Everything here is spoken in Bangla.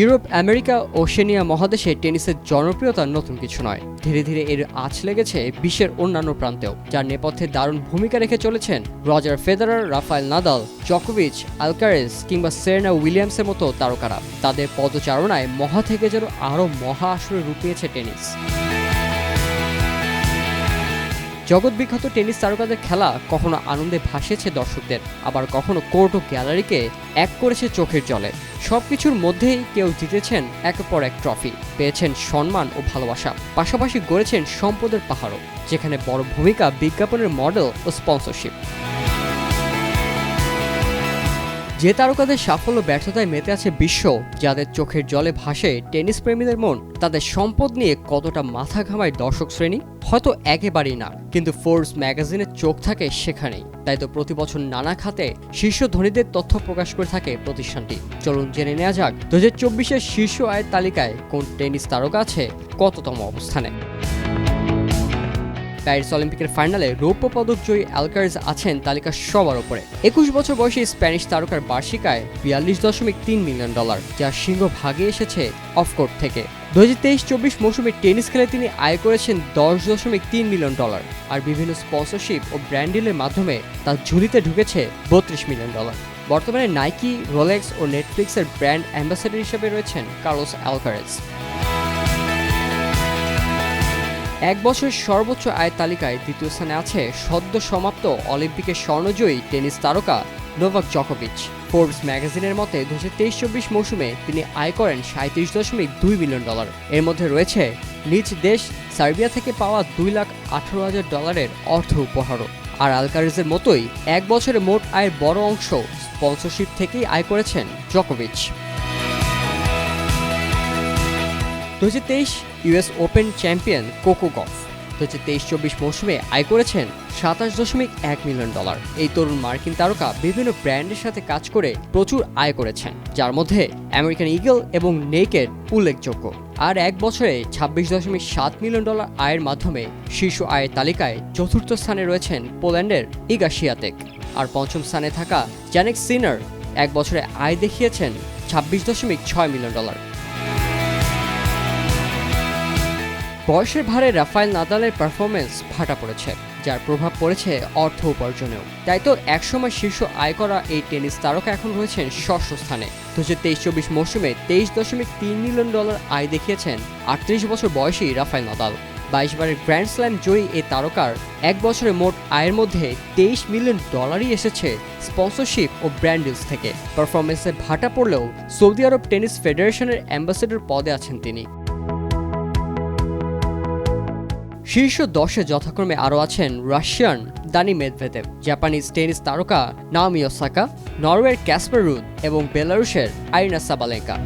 ইউরোপ, আমেরিকা ওশেনিয়া মহাদেশে টেনিসের জনপ্রিয়তা নতুন কিছু নয়। ধীরে ধীরে এর আঁচ লেগেছে বিশ্বের অন্যান্য প্রান্তেও, যার নেপথ্যে দারুণ ভূমিকা রেখে চলেছেন রজার ফেদারার রাফায়েল নাদাল, জকোভিচ আলকারেস কিংবা সেরেনা উইলিয়ামসের মতো তারকারা। তাদের পদচারণায় মহা থেকে যেন আরও মহা আসরে রূপিয়েছে টেনিস। জগৎ বিখ্যাত টেনিস তারকাদের খেলা কখনো আনন্দে ভাসেছে দর্শকদের, আবার কখনো কোর্ট ও গ্যালারিকে এক করেছে চোখের জলে। সব কিছুর মধ্যেই কেউ জিতেছেন একের পর এক ট্রফি, পেয়েছেন সম্মান ও ভালোবাসা, পাশাপাশি গড়েছেন সম্পদের পাহাড়ও, যেখানে বড় ভূমিকা বিজ্ঞাপনের মডেল ও স্পন্সরশিপ। যে তারকাদের সাফল্য ব্যর্থতায় মেতে আছে বিশ্ব, যাদের চোখের জলে ভাসে টেনিস প্রেমীদের মন, তাদের সম্পদ নিয়ে কতটা মাথা ঘামায় দর্শক শ্রেণি, হয়তো একেবারেই না। কিন্তু ফোর্বস ম্যাগাজিনের চোখ থাকে সেখানেই। তাই তো প্রতি বছর নানা খাতে শীর্ষ ধনীদের তথ্য প্রকাশ করে থাকে প্রতিষ্ঠানটি। চলুন জেনে নেওয়া যাক দু হাজার চব্বিশের শীর্ষ আয়ের তালিকায় কোন টেনিস তারকা আছে কততম অবস্থানে। প্যারিস অলিম্পিকের ফাইনালে রৌপ্য পদক জয়ী অ্যালকারেজ আছেন তালিকার সবার ওপরে। একুশ বছর বয়সী স্প্যানিশ তারকার বার্ষিক আয় বিয়াল্লিশ দশমিক তিন মিলিয়ন ডলার, যা সিংহ ভাগে এসেছে অফকোর্ট থেকে। দু হাজার তেইশ চব্বিশ মৌসুমে টেনিস খেলে তিনি আয় করেছেন দশ দশমিক তিন মিলিয়ন ডলার, আর বিভিন্ন স্পন্সরশিপ ও ব্র্যান্ড ডিলের মাধ্যমে তার ঝুলিতে ঢুকেছে বত্রিশ মিলিয়ন ডলার। বর্তমানে নাইকি, রোলেক্স ও নেটফ্লিক্সের ব্র্যান্ড অ্যাম্বাসেডর হিসেবে রয়েছেন কার্লোস অ্যালকারেজ। এক বছরের সর্বোচ্চ আয় তালিকায় দ্বিতীয় স্থানে আছে সদ্য সমাপ্ত অলিম্পিকের স্বর্ণজয়ী টেনিস তারকা নোভাক জকোভিচ। ফোর্বস ম্যাগাজিনের মতে দু হাজার তেইশ চব্বিশ মৌসুমে তিনি আয় করেন সাঁত্রিশ দশমিক দুই মিলিয়ন ডলার। এর মধ্যে রয়েছে নিজ দেশ সার্বিয়া থেকে পাওয়া দুই লাখ আঠারো হাজার ডলারের অর্থ উপহারও। আর আলকারেজের মতোই, এক বছরে মোট আয়ের বড় অংশ স্পন্সরশিপ থেকেই আয় করেছেন জকোভিচ। দু হাজার তেইশ US Open champion Coco Gauff. দু তেইশ চব্বিশ মৌসুমে আয় করেছেন সাতাশ দশমিক এক মিলিয়ন ডলার। এই তরুণ মার্কিন তারকা বিভিন্ন ব্র্যান্ডের সাথে কাজ করে প্রচুর আয় করেছেন, যার মধ্যে আমেরিকান ইগল এবং নেকেড উল্লেখযোগ্য। আর এক বছরে ছাব্বিশ দশমিক সাত মিলিয়ন ডলার আয়ের মাধ্যমে শীর্ষ আয়ের তালিকায় চতুর্থ স্থানে রয়েছেন পোল্যান্ডের ইগা শিয়াতেক আর পঞ্চম স্থানে থাকা জ্যানেক সিনার এক বছরে আয় দেখিয়েছেন ছাব্বিশ দশমিক ছয় মিলিয়ন ডলার। বয়সের ভারে রাফায়েল নাদালের পারফরমেন্স ভাটা পড়েছে, যার প্রভাব পড়েছে অর্থ উপার্জনেও। তাই তো একসময় শীর্ষ আয় করা এই টেনিস তারকা এখন রয়েছেন ষষ্ঠ স্থানে। দু হাজার তেইশ চব্বিশ মৌসুমে তেইশ দশমিক তিন মিলিয়ন ডলার আয় দেখিয়েছেন আটত্রিশ বছর বয়সী রাফায়েল নাদাল। বাইশ বারের গ্র্যান্ড স্ল্যাম জয়ী এই তারকার এক বছরে মোট আয়ের মধ্যে তেইশ মিলিয়ন ডলারই এসেছে স্পন্সরশিপ ও ব্র্যান্ড থেকে। পারফরমেন্সে ভাটা পড়লেও সৌদি আরব টেনিস ফেডারেশনের অ্যাম্বাসেডর পদে আছেন তিনি। শীর্ষ দশে যথাক্রমে আরও আছেন Russian Dani Medvedev Japanese tennis তারকা নাওমি ওসাকা, নরওয়ের ক্যাসপার রুদ এবং বেলারুশের আইনা সাবালেঙ্কা।